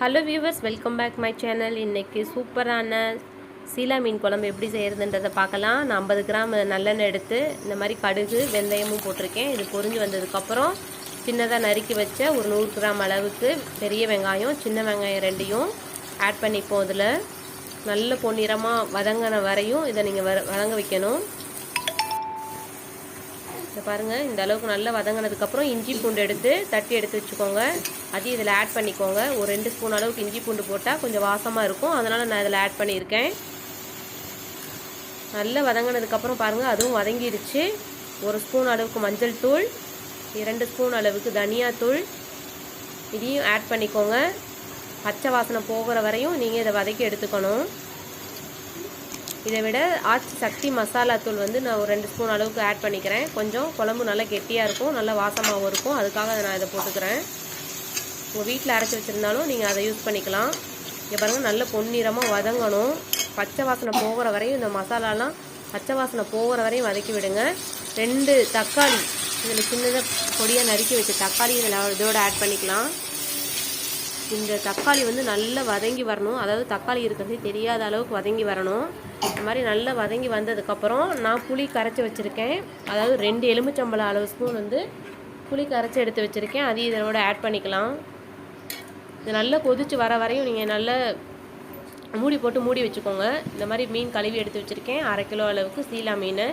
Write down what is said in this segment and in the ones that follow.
Hello viewers welcome back my channel இன்றைக்கி சூப்பரான சீலா மீன் குழம்பு எப்படி செய்கிறதுன்றதை பார்க்கலாம். நான் ஐம்பது கிராம் நல்லெண்ணெய் எடுத்து இந்த மாதிரி கடுகு வெந்தயமும் போட்டிருக்கேன். இது பொறிஞ்சு வந்ததுக்கப்புறம் சின்னதாக நறுக்கி வச்ச ஒரு நூறு கிராம் அளவுக்கு பெரிய வெங்காயம் சின்ன வெங்காயம் ரெண்டையும் ஆட் பண்ணிப்போம். இதில் நல்ல பொன்னிறமாக வதங்கின வரையும் இதை நீங்கள் வ வதங்க வைக்கணும். பாருங்கள் இந்த அளவுக்கு நல்லா வதங்கினதுக்கப்புறம் இஞ்சி பூண்டு எடுத்து தட்டி எடுத்து வச்சுக்கோங்க. அதையும் இதில் ஆட் பண்ணிக்கோங்க. ஒரு ரெண்டு ஸ்பூன் அளவுக்கு இஞ்சி பூண்டு போட்டால் கொஞ்சம் வாசமாக இருக்கும். அதனால் நான் இதில் ஆட் பண்ணியிருக்கேன். நல்லா வதங்கினதுக்கப்புறம் பாருங்கள் அதுவும் வதங்கிடுச்சு. ஒரு ஸ்பூன் அளவுக்கு மஞ்சள் தூள் இரண்டு ஸ்பூன் அளவுக்கு தனியாத்தூள் இதையும் ஆட் பண்ணிக்கோங்க. பச்சை வாசனை போகிற வரையும் நீங்கள் இதை வதக்கி எடுத்துக்கணும். இதை விட ஆச்சி சக்தி மசாலா தூள் வந்து நான் ஒரு ரெண்டு ஸ்பூன் அளவுக்கு ஆட் பண்ணிக்கிறேன். கொஞ்சம் குழம்பு நல்லா கெட்டியாக இருக்கும் நல்லா வாசமாகவும் இருக்கும். அதுக்காக நான் இதை போட்டுக்கிறேன். உங்கள் வீட்டில் அரைச்சி வச்சுருந்தாலும் நீங்கள் அதை யூஸ் பண்ணிக்கலாம். இங்கே பாருங்கள் நல்ல பொன்னிறமாக வதங்கணும். பச்சை வாசனை போகிற வரையும் இந்த மசாலாலாம் பச்சை வாசனை போகிற வரையும் வதக்கி விடுங்க. ரெண்டு தக்காளி இதில் சின்னதாக பொடியாக நறுக்கி வச்சு தக்காளி இதில் இதோடு ஆட் பண்ணிக்கலாம். இந்த தக்காளி வந்து நல்லா வதங்கி வரணும். அதாவது தக்காளி இருக்கிறதே தெரியாத அளவுக்கு வதங்கி வரணும். இந்த மாதிரி நல்லா வதங்கி வந்ததுக்கப்புறம் நான் புளி கரைச்சி வச்சுருக்கேன். அதாவது ரெண்டு எலுமிச்சம்பழம் அளவு ஸ்பூன் வந்து புளி கரைச்சி எடுத்து வச்சுருக்கேன். அதையும் இதனோட ஆட் பண்ணிக்கலாம். இது நல்லா கொதிச்சு வர வரையும் நீங்கள் நல்லா மூடி போட்டு மூடி வச்சுக்கோங்க. இந்த மாதிரி மீன் கழுவி எடுத்து வச்சுருக்கேன். அரை கிலோ அளவுக்கு சீலா மீன்.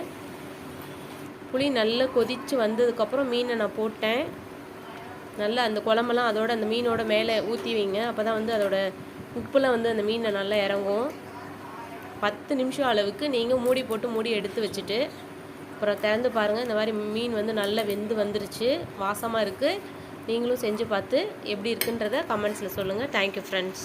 புளி நல்லா கொதித்து வந்ததுக்கப்புறம் மீனை நான் போட்டேன். நல்லா அந்த குழம்பெல்லாம் அதோட அந்த மீனோட மேலே ஊற்றி வைங்க. அப்போ தான் வந்து அதோட உப்புலாம் வந்து அந்த மீனில் நல்லா இறங்கும். பத்து நிமிஷம் அளவுக்கு நீங்கள் மூடி போட்டு மூடி எடுத்து வச்சுட்டு அப்புறம் திறந்து பாருங்கள் இந்த மாதிரி மீன் வந்து நல்லா வெந்து வந்துருச்சு. வாசமாக இருக்குது நீங்களும் செஞ்சு பார்த்து எப்படி இருக்குன்றத கமெண்ட்ஸில் சொல்லுங்கள் தேங்க்யூ ஃப்ரெண்ட்ஸ்